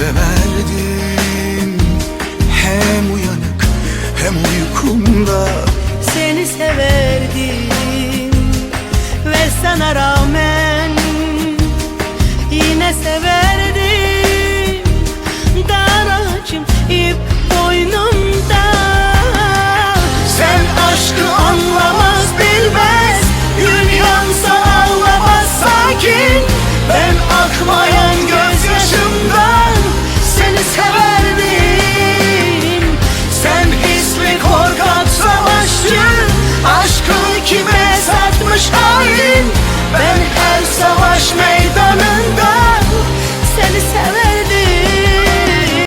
Seni severdim. Hem uyanık hem uykumda. Seni severdim ve sana rağmen yine severdim